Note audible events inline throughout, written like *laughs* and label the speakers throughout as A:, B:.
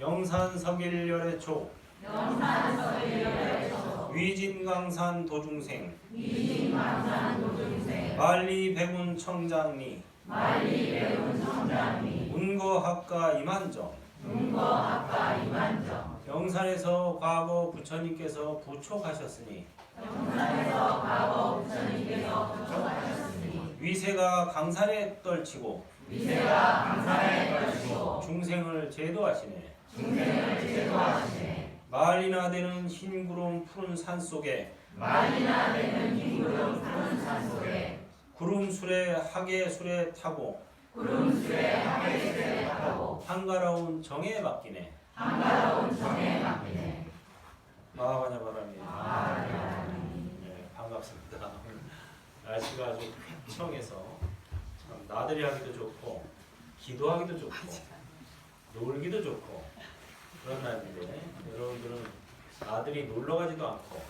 A: 영산 서길열의 초. 위진강산 도중생. 만리 백운 청장리. 운거학과 이만정 영산에서 과거 부처님께서 부촉하셨으니 위세가 강산에 떨치고 중생을 제도하시네. 말이나 되는 흰 구름 푸른 산 속에 구름 수레 하계 수레 타고 한가로운 정에 맡기네 마하바냐 바람이. 네, 반갑습니다. 날씨가 아주 쾌청해서 참 나들이 하기도 좋고 기도하기도 좋고 놀기도 좋고 그런 날인데 여러분들은 아들이 놀러 가지도 않고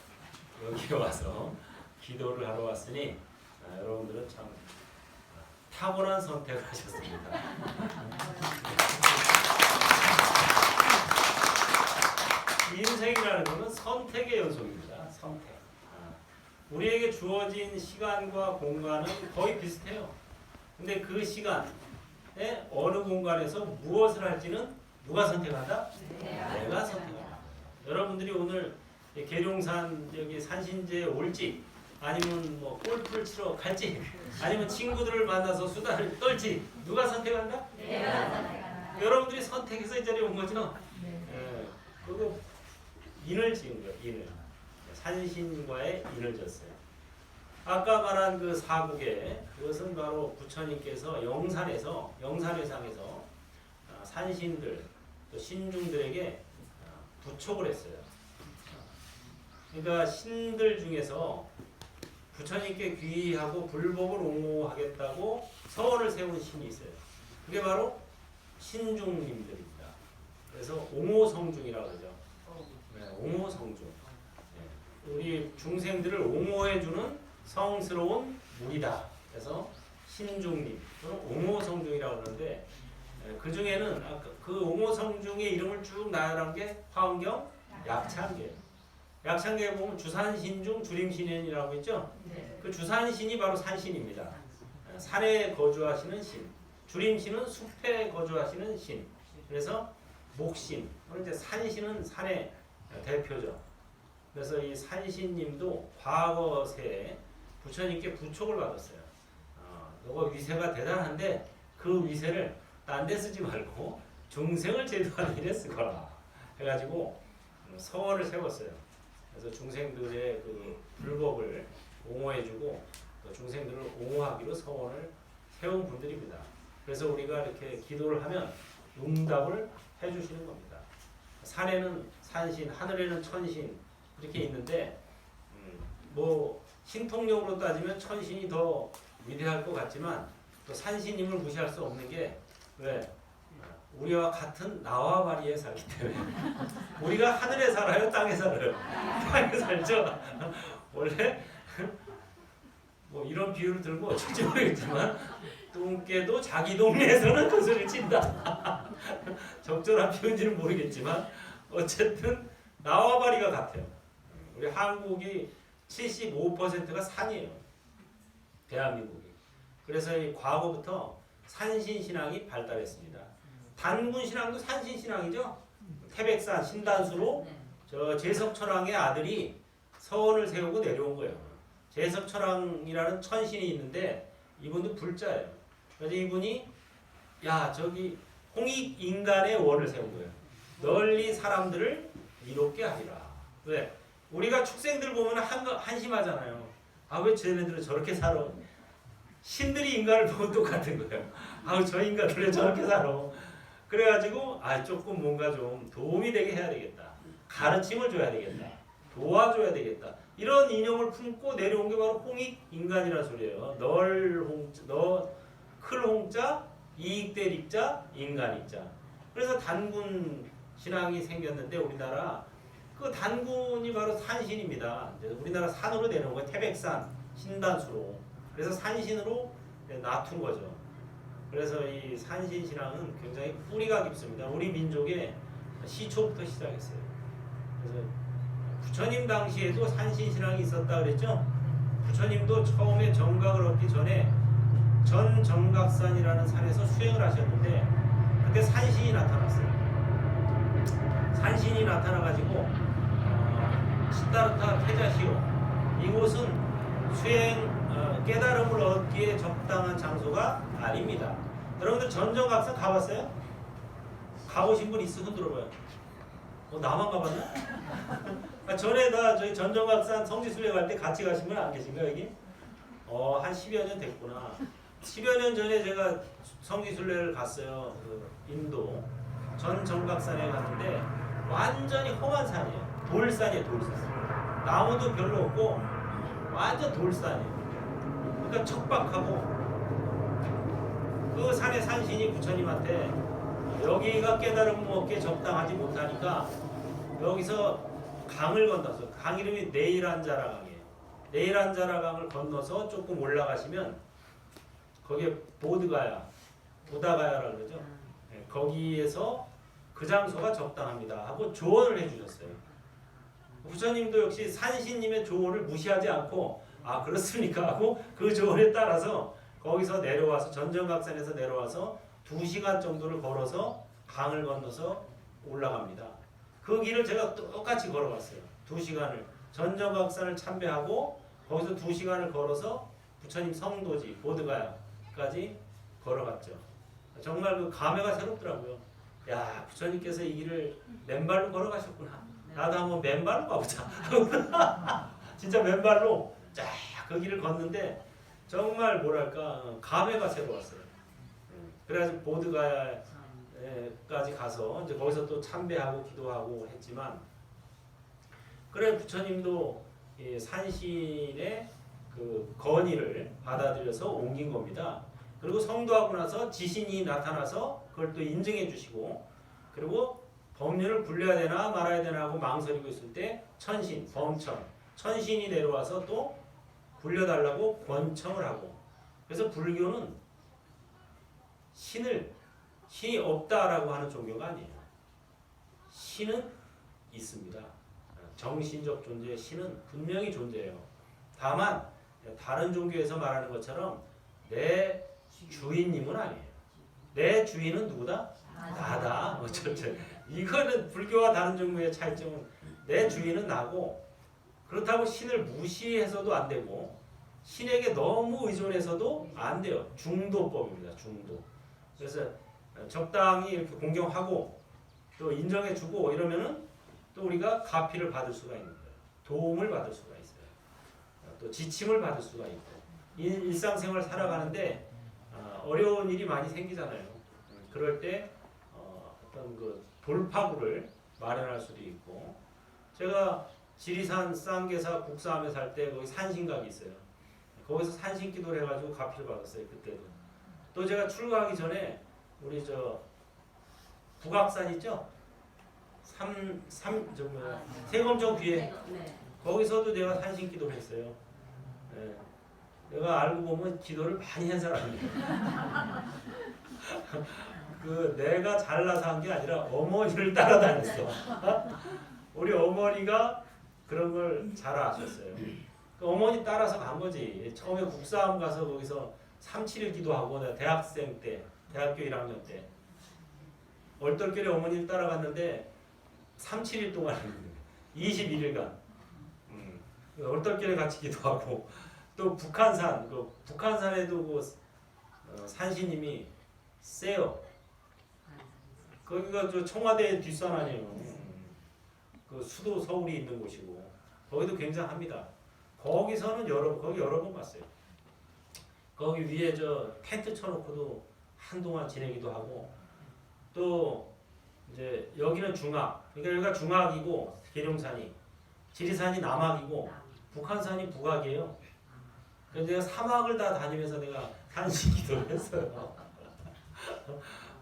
A: 여기 와서 기도를 하러 왔으니 아, 여러분들은 참 탁월한 선택을 하셨습니다. *laughs* 인생이라는 것은 선택의 연속입니다. 선택. 아, 우리에게 주어진 시간과 공간은 거의 비슷해요. 근데 그 시간에 어느 공간에서 무엇을 할지는 누가 선택한다? 내가 선택한다. 여러분들이 오늘 이 계룡산 여기 산신제에 올지 아니면 뭐 골프를 치러 갈지 아니면 친구들을 만나서 수다를 떨지 누가 선택한다? 여러분들이 선택해서 이 자리에 온 거죠. 예, 그거 인을 지은 거예요. 인을 산신과의 인을 졌어요. 아까 말한 그 사국에 그것은 바로 부처님께서 영산에서 영산회상에서 아, 산신들 또 신중들에게 아, 부촉을 했어요. 그러니까 신들 중에서 부처님께 귀의하고 불법을 옹호하겠다고 서원을 세운 신이 있어요. 그게 바로 신중님들입니다. 그래서 옹호성중이라고 그러죠. 네, 옹호성중. 네, 우리 중생들을 옹호해주는 성스러운 물이다. 그래서 신중님 또는 옹호성중이라고 그러는데 네, 그 중에는 그 옹호성중의 이름을 쭉 나열한 게 화엄경 약창계예요. 약창계에 보면 주산신 중 주림신인이라고 있죠. 그 주산신이 바로 산신입니다. 산에 거주하시는 신. 주림신은 숲에 거주하시는 신. 그래서 목신. 그리고 이제 산신은 산의 대표죠. 그래서 이 산신님도 과거세에 부처님께 부촉을 받았어요. 어, 너가 위세가 대단한데 그 위세를 딴 데 쓰지 말고 중생을 제도하는 일에 쓰거라. 해가지고 서원을 세웠어요. 그래서 중생들의 그 불법을 옹호해주고 또 중생들을 옹호하기로 서원을 세운 분들입니다. 그래서 우리가 이렇게 기도를 하면 응답을 해주시는 겁니다. 산에는 산신, 하늘에는 천신 이렇게 있는데 음, 뭐 신통력으로 따지면 천신이 더 위대할 것 같지만 또 산신님을 무시할 수 없는 게 왜? 우리와 같은 나와 바리에 살기 때문에 *laughs* 우리가 하늘에 살아요, 땅에 살아요. *laughs* 땅에 살죠. *laughs* 원래 뭐 이런 비유를 들고 어쩔지 모르겠지만 똥개도 자기 동네에서는 그 소리를 친다. 적절한 비유인지는 모르겠지만 어쨌든 나와 바리가 같아요. 우리 한국이 75%가 산이에요. 대한민국이. 그래서 이 과거부터 산신 신앙이 발달했습니다. 단군 신앙도 산신 신앙이죠. 태백산 신단수로 저 제석철왕의 아들이 서원을 세우고 내려온 거예요. 제석철왕이라는 천신이 있는데 이분도 불자예요. 그래서 이분이 야 저기 홍익 인간의 원을 세운 거예요. 널리 사람들을 이롭게 하리라. 왜? 우리가 축생들 보면 한, 한심하잖아요. 아 왜 쟤네들은 저렇게 살아? 신들이 인간을 보면 똑같은 거예요. 아우 저 인간들 왜 저렇게 살아? 그래가지고 아 조금 뭔가 좀 도움이 되게 해야 되겠다. 가르침을 줘야 되겠다. 도와줘야 되겠다. 이런 이념을 품고 내려온 게 바로 홍익 인간이라는 소리예요. 널 홍자, 너클 홍자, 이익될 익자, 인간 익자. 그래서 단군 신앙이 생겼는데 우리나라 그 단군이 바로 산신입니다. 우리나라 산으로 내려온 거예요. 태백산 신단수로. 그래서 산신으로 놔둔 거죠. 그래서 이 산신 신앙은 굉장히 뿌리가 깊습니다. 우리 민족의 시초부터 시작했어요. 그래서 부처님 당시에도 산신 신앙이 있었다 그랬죠. 부처님도 처음에 정각을 얻기 전에 전 정각산이라는 산에서 수행을 하셨는데 그때 산신이 나타났어요. 산신이 나타나가지고 어, 시다르타 태자시오 이곳은 수행 어, 깨달음을 얻기에 적당한 장소가 아닙니다. 여러분들 전정각산 가봤어요? 가보신 분 있으면 흔들어봐요. 어, 나만 가봤나? *laughs* 아, 전에 나 저희 전정각산 성지순례 갈 때 같이 가신 분 안 계신가 여기? 어, 한 10여 년 됐구나. 10여 년 전에 제가 성지순례를 갔어요. 그 인도 전 정각산에 갔는데 완전히 험한 산이에요. 돌산이에요, 돌산. 나무도 별로 없고 완전 돌산이에요. 그러니까 척박하고 그 산의 산신이 부처님한테 여기가 깨달음 먹기에 적당하지 못하니까 여기서 강을 건너서 강 이름이 네일한자라 강이에요. 네일한자라 강을 건너서 조금 올라가시면 거기에 보드가야, 보다가야라 그러죠. 네, 거기에서 그 장소가 적당합니다 하고 조언을 해주셨어요. 부처님도 역시 산신님의 조언을 무시하지 않고 아 그렇습니까 하고 그 조언에 따라서 거기서 내려와서 전정각산에서 내려와서 두 시간 정도를 걸어서 강을 건너서 올라갑니다. 그 길을 제가 똑같이 걸어갔어요. 두 시간을 전정각산을 참배하고 거기서 두 시간을 걸어서 부처님 성도지 보드가야까지 걸어갔죠. 정말 그 감회가 새롭더라고요. 야 부처님께서 이 길을 맨발로 걸어가셨구나. 나도 한번 맨발로 가보자. *laughs* 진짜 맨발로 쫙 그 길을 걷는데 정말 뭐랄까 감회가 새로웠어요. 그래가지고 보드가야까지 가서 이제 거기서 또 참배하고 기도하고 했지만 그래 부처님도 이 산신의 그 건의를 받아들여서 옮긴 겁니다. 그리고 성도하고 나서 지신이 나타나서 그걸 또 인증해 주시고 그리고 법륜을 굴려야 되나 말아야 되나 하고 망설이고 있을 때 천신, 범천, 천신이 내려와서 또 굴려달라고 권청을 하고 그래서 불교는 신을 신이 없다라고 하는 종교가 아니에요. 신은 있습니다. 정신적 존재의 신은 분명히 존재해요. 다만 다른 종교에서 말하는 것처럼 내 주인님은 아니에요. 내 주인은 누구다? 나다. 어쩌죠. 이거는 불교와 다른 종교의 차이점은 내 주인은 나고 그렇다고 신을 무시해서도 안 되고 신에게 너무 의존해서도 안 돼요. 중도법입니다. 중도. 그래서 적당히 이렇게 공경하고 또 인정해주고 이러면은 또 우리가 가피를 받을 수가 있는 거예요. 도움을 받을 수가 있어요. 또 지침을 받을 수가 있고 일- 일상생활 살아가는데 어, 어려운 일이 많이 생기잖아요. 그럴 때 어, 어떤 그 돌파구를 마련할 수도 있고 제가 지리산 쌍계사 국사함에 살 때 거기 산신각이 있어요. 거기서 산신 기도를 해가지고 가피를 받았어요 그때도. 또 제가 출가하기 전에 우리 저 북악산 있죠? 삼삼저 뭐야 세검정 뒤에
B: 네.
A: 거기서도 내가 산신 기도를 했어요. 예. 내가 알고 보면 기도를 많이 한 사람이에요. *laughs* 그 내가 잘나서 한 게 아니라 어머니를 따라다녔어. *laughs* 우리 어머니가 그런 걸 잘 아셨어요. 그 어머니 따라서 간 거지. 처음에 국사함 가서 거기서 37일 기도하고 내가 대학생 때, 대학교 1학년 때 얼떨결에 어머니를 따라갔는데 37일 동안 21일간 음, 얼떨결에 같이 기도하고 또 북한산 그 북한산에도 그 어, 산신님이 세요. 거기가 저 청와대 뒷산 아니에요. 음, 그 수도 서울이 있는 곳이고 거기도 굉장합니다. 거기서는 여러 거기 여러 번 봤어요. 거기 위에 저 텐트 쳐놓고도 한동안 지내기도 하고 또 이제 여기는 중학 그러니까 여기가 중학이고 계룡산이 지리산이 남학이고 북한산이 북학이에요. 그래서 내가 사막을 다 다니면서 내가 산신 기도를 했어요.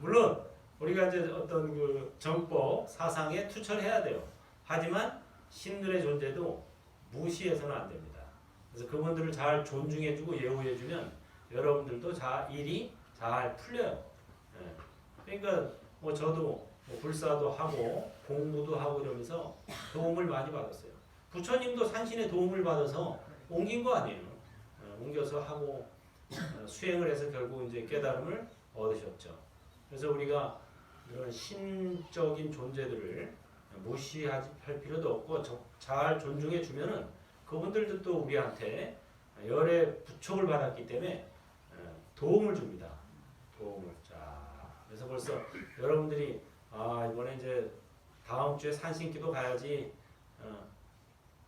A: 물론 우리가 이제 어떤 그 정법 사상에 투철해야 돼요. 하지만 신들의 존재도 무시해서는 안 됩니다. 그래서 그분들을 잘 존중해주고 예우해주면 여러분들도 잘 일이 잘 풀려요. 예. 그러니까 뭐 저도 뭐 불사도 하고 공부도 하고 이러면서 도움을 많이 받았어요. 부처님도 산신의 도움을 받아서 옮긴 거 아니에요. 어, 옮겨서 하고 어, 수행을 해서 결국 이제 깨달음을 얻으셨죠. 그래서 우리가 이런 신적인 존재들을 무시할 필요도 없고 저- 잘 존중해 주면은 그분들도 또 우리한테 열의 부촉을 받았기 때문에 어, 도움을 줍니다. 도움을. 자, 그래서 벌써 여러분들이 아 이번에 이제 다음 주에 산신기도 가야지 어,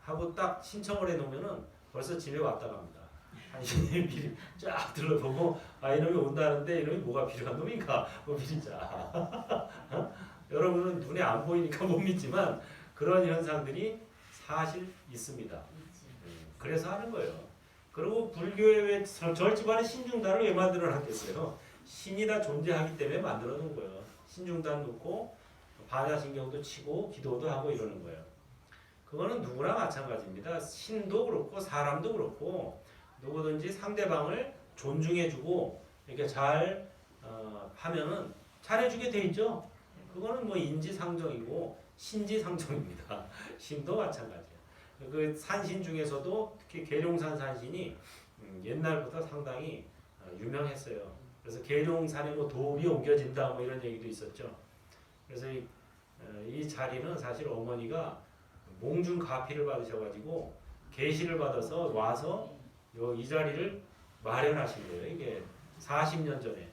A: 하고 딱 신청을 해놓으면은 벌써 집에 왔다 갑니다. 산신이 미리 *laughs* 쫙 들러보고 아 이놈이 온다는데 이놈이 뭐가 필요한 놈인가 뭐 미리 쫙 어? 여러분은 눈에 안 보이니까 못 믿지만 그런 현상들이 사실 있습니다. 음, 그래서 하는 거예요. 그리고 불교에 왜 저- 절집안에 신중단을 왜 만들어 놨겠어요? 신이 다 존재하기 때문에 만들어 놓은 거예요. 신중단 놓고 반야신경도 치고 기도도 하고 이러는 거예요. 그거는 누구나 마찬가지입니다. 신도 그렇고 사람도 그렇고 누구든지 상대방을 존중해주고 이렇게 잘 어, 하면은 잘해주게 돼 있죠. 그거는 뭐 인지상정이고 신지상정입니다. *laughs* 신도 마찬가지예요. 그 산신 중에서도 특히 계룡산 산신이 음, 옛날부터 상당히 어, 유명했어요. 그래서 계룡산에 뭐 도읍이 옮겨진다 뭐 이런 얘기도 있었죠. 그래서 이, 어, 이 자리는 사실 어머니가 몽중 가피를 받으셔가지고 계시를 받아서 와서 요 이 자리를 마련하신 거예요. 이게 40년 전에.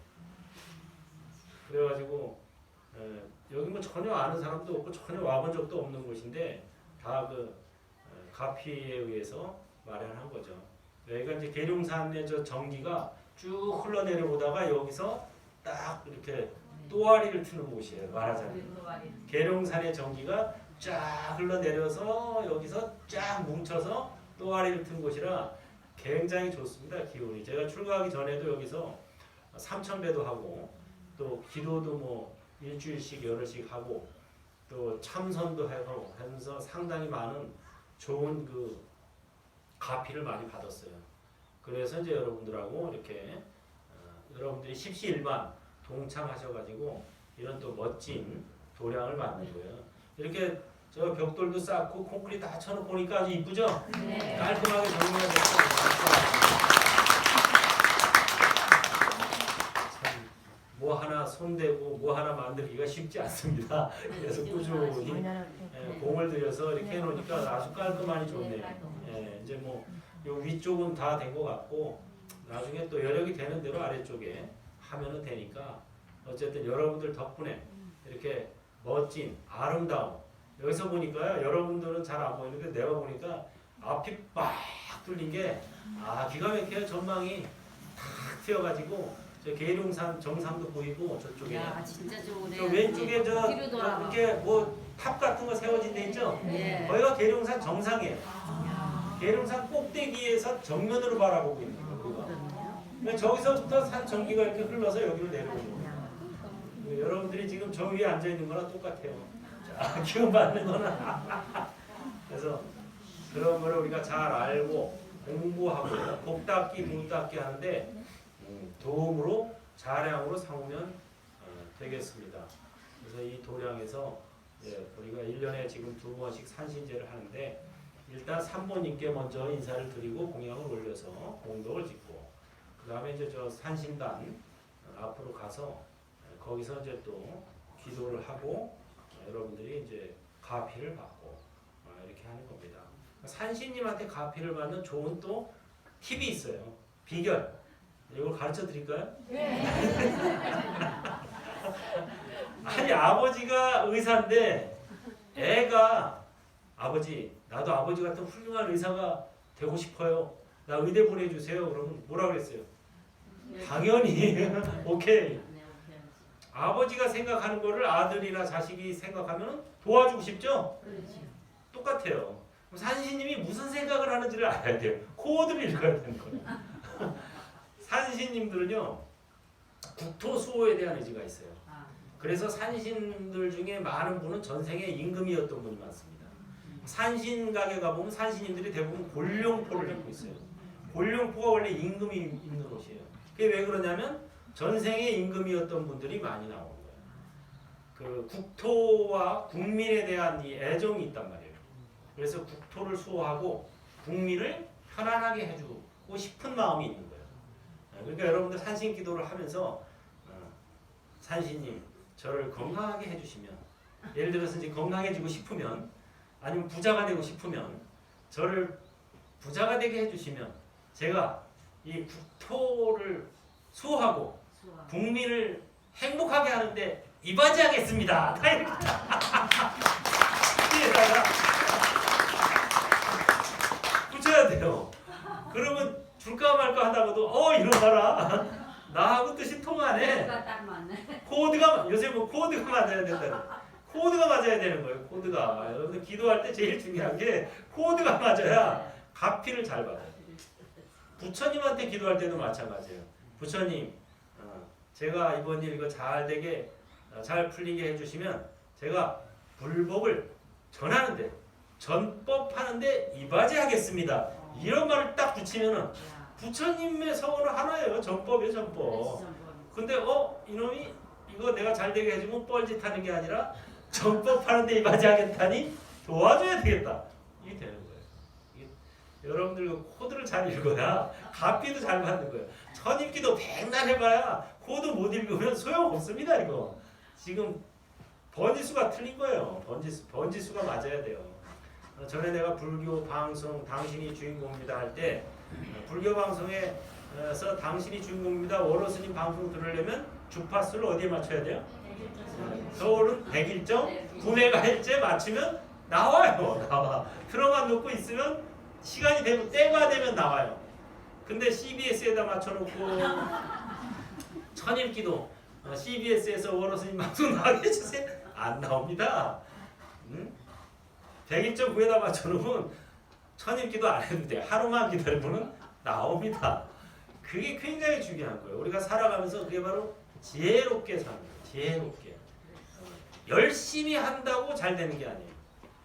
A: 그래가지고 에, 여기 뭐 전혀 아는 사람도 없고 전혀 와본 적도 없는 곳인데 다그 가피에 의해서 마련한 거죠. 여기가 이제 계룡산의 저 전기가 쭉 흘러내려 보다가 여기서 딱 이렇게 또아리를 트는 곳이에요. 말하자면 계룡산의 전기가 쫙 흘러내려서 여기서 쫙 뭉쳐서 또아리를 튼 곳이라 굉장히 좋습니다. 기운이. 제가 출가하기 전에도 여기서 삼천배도 하고 또 기도도 뭐 일주일씩 열흘씩 하고 또 참선도 하고 하면서 상당히 많은 좋은 그 가피를 많이 받았어요. 그래서 이제 여러분들하고 이렇게 어, 여러분들이 십시일반 동참하셔가지고 이런 또 멋진 도량을 만든 거예요. 이렇게 저 벽돌도 쌓고 콘크리트 다 쳐놓고 보니까 아주 이쁘죠?
B: 네.
A: 깔끔하게 정리가 됐고 뭐 하나 손대고 뭐 하나 만들기가 쉽지 않습니다. *laughs* 그래서 꾸준히 예, 공을 들여서 이렇게 해놓으니까 아주 깔끔하니 좋네요. 예, 이제 뭐 요 위쪽은 다 된 것 같고 나중에 또 여력이 되는 대로 아래쪽에 하면은 되니까 어쨌든 여러분들 덕분에 이렇게 멋진 아름다운 여기서 보니까요 여러분들은 잘 안 보이는데 내가 보니까 앞이 빡 뚫린 게 아 기가 막혀요. 전망이 탁 튀어가지고 저 계룡산 정상도 보이고 저쪽에
B: 야 진짜 좋으네.
A: 저 왼쪽에 저
B: 뒤로.
A: 이렇게 뭐 탑 같은 거 세워진 데 있죠?
B: 네.
A: 거기가 계룡산 정상이에요.
B: 야.
A: 계룡산 꼭대기에서 정면으로 바라보고 있는 거예요. 그러니까 저기서부터 산 전기가 이렇게 흘러서 여기로 내려오는 거예요. 그 여러분들이 지금 저 위에 앉아 있는 거랑 똑같아요. 자, *laughs* 기운 받는 거나. 그래서 그런 거를 우리가 잘 알고 공부하고 복닦기, 물닦기 하는데 음, 도움으로 자량으로 삼으면 어, 되겠습니다. 그래서 이 도량에서 예, 우리가 1년에 지금 두 번씩 산신제를 하는데 일단 산모님께 먼저 인사를 드리고 공양을 올려서 공덕을 짓고 그 다음에 이제 저 산신단 어, 앞으로 가서 예, 거기서 이제 또 기도를 하고 어, 여러분들이 이제 가피를 받고 어, 이렇게 하는 겁니다. 산신님한테 가피를 받는 좋은 또 팁이 있어요. 비결. 이걸 가르쳐 드릴까요? *laughs* 아니 아버지가 의사인데 애가 아버지 나도 아버지 같은 훌륭한 의사가 되고 싶어요. 나 의대 보내주세요. 그러면 뭐라 그랬어요? 당연히 *laughs* 오케이. 아버지가 생각하는 거를 아들이나 자식이 생각하면 도와주고 싶죠? 똑같아요. 그럼 산신님이 무슨 생각을 하는지를 알아야 돼요. 코드를 읽어야 되는 거예요. 산신님들은요 국토 수호에 대한 의지가 있어요. 그래서 산신들 중에 많은 분은 전생에 임금이었던 분이 많습니다. 산신 가게 가보면 산신님들이 대부분 골룡포를 입고 있어요. 골룡포가 원래 임금이 입는 옷이에요. 그게 왜 그러냐면 전생에 임금이었던 분들이 많이 나오는 거예요. 그 국토와 국민에 대한 이 애정이 있단 말이에요. 그래서 국토를 수호하고 국민을 편안하게 해주고 싶은 마음이 있는 거예요. 그러니까 여러분들 산신 기도를 하면서 어, 산신님 저를 건강하게 해주시면 예를 들어서 이제 건강해지고 싶으면 아니면 부자가 되고 싶으면 저를 부자가 되게 해주시면 제가 이 국토를 수호하고. 국민을 행복하게 하는데 이바지하겠습니다. 다 이렇게. 뒤에다가 붙여야 돼요. 그러면 줄까 말까 하다가도 어 이러봐라. 나하고 뜻이 통하네.
B: 코드가
A: 요새 뭐 코드가 맞아야 된다. 코드가 맞아야 되는 거예요. 코드가 여러분들 기도할 때 제일 중요한 게 코드가 맞아야 가피를 잘 받아요. 부처님한테 기도할 때도 마찬가지예요. 부처님, 어, 제가 이번 일 이거 잘 되게 어, 잘 풀리게 해주시면 제가 불법을 전하는데 전법하는데 이바지하겠습니다. 이런 말을 딱 붙이면은
B: 야.
A: 부처님의 서원은 하나예요. 전법이에요, 전법. 근데 어 이놈이 이거 내가 잘 되게 해주면 뻘짓하는 게 아니라 전법하는데 이바지하겠다니 도와줘야 되겠다. 이게 되는 거예요. 이게 여러분들 그 코드를 잘 읽어야 가피도 잘 맞는 거예요. 천 읽기도 백날 해봐야 코드 못 읽으면 소용 없습니다. 이거 지금 번지수가 틀린 거예요. 번지수 번지수가 맞아야 돼요. 어, 전에 내가 불교 방송 당신이 주인공입니다 할 때 불교 방송에서 당신이 주인공입니다. 원로 스님 방송 들으려면 주파수를 어디에 맞춰야 돼요? 서울은 101점? 9메가헤르츠에 맞추면 나와요. *laughs* 나와. 틀어만 놓고 있으면 시간이 되면 때가 되면 나와요. 근데 CBS에다 맞춰놓고 *laughs* 천일기도 어, CBS에서 원로 스님 방송 나가게 해주세요. 안 나옵니다. 응? 101.9에다 맞춰놓으면 천일 기도 안 해도 돼. 하루만 기다리면 나옵니다. 그게 굉장히 중요한 거예요. 우리가 살아가면서 그게 바로 지혜롭게 사는 거예요. 지혜롭게. 열심히 한다고 잘 되는 게 아니에요.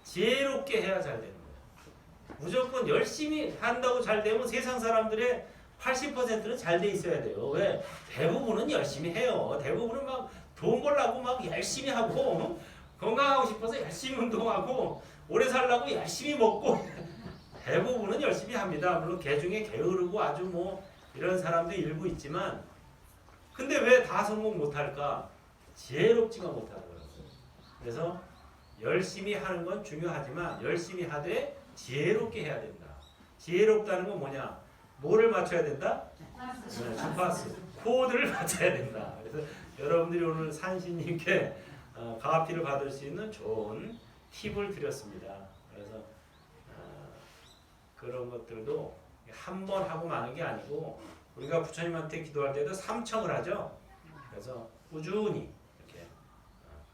A: 지혜롭게 해야 잘 되는 거예요. 무조건 열심히 한다고 잘 되면 세상 사람들의 80%는 잘 돼 있어야 돼요. 왜? 대부분은 열심히 해요. 대부분은 막 돈 벌라고 막 열심히 하고 건강하고 싶어서 열심히 운동하고 오래 살라고 열심히 먹고 대부분은 열심히 합니다. 물론 개 중에 게으르고 아주 뭐 이런 사람도 일부 있지만 근데 왜 다 성공 못할까? 지혜롭지가 못하더라고요. 그래서 열심히 하는 건 중요하지만 열심히 하되 지혜롭게 해야 된다. 지혜롭다는 건 뭐냐? 뭐를 맞춰야 된다? 네, 주파수, 코드를 *laughs* 맞춰야 된다. 그래서 여러분들이 오늘 산신님께 어, 가피를 받을 수 있는 좋은 팁을 드렸습니다. 그래서 어, 그런 것들도 한 번 하고 마는 게 아니고 우리가 부처님한테 기도할 때도 삼청을 하죠. 그래서 꾸준히 이렇게 어,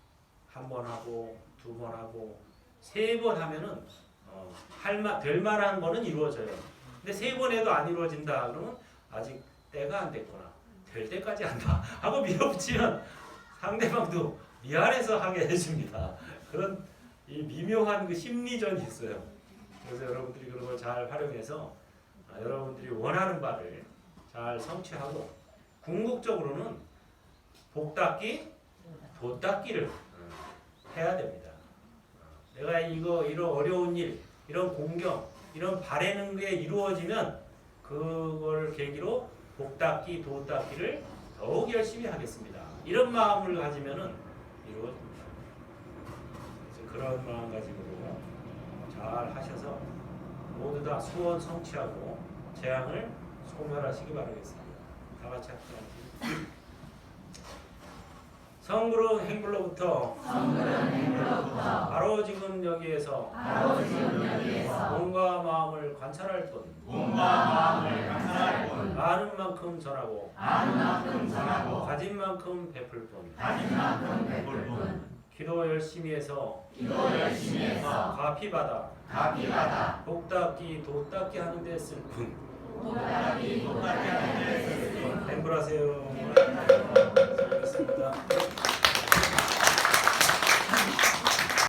A: 한번 하고 두 번 하고 세 번 하면은 어, 할만 될 만한 거는 이루어져요. 근데 세 번 해도 안 이루어진다 그러면 아직 때가 안 됐구나. 될 때까지 한다 *laughs* 하고 밀어붙이면 상대방도 미안해서 하게 해줍니다. 그런 이 미묘한 그 심리전이 있어요. 그래서 여러분들이 그런 걸 잘 활용해서 아, 여러분들이 원하는 바를 잘 성취하고 궁극적으로는 복 닦기, 도 닦기를 어, 해야 됩니다. 어, 내가 이거 이런 어려운 일, 이런 공경, 이런 바라는 게 이루어지면 그걸 계기로 복 닦기, 도 닦기를 더욱 열심히 하겠습니다. 이런 마음을 가지면은 이루어집니다. 그런 마음가짐으로 잘 하셔서 모두 다 소원 성취하고 재앙을 소멸하시기 바라겠습니다. 다 같이 합시다. 성그런 행불로부터. 바로 지금 여기에서 몸과 마음을 관찰할 뿐 많은 만큼 전하고 가진 만큼 베풀 뿐 기도 열심히 해서 가피 받아 복 닦기 도 닦기 하는 데 쓸 뿐. 행불하세요. 수고하셨습니다.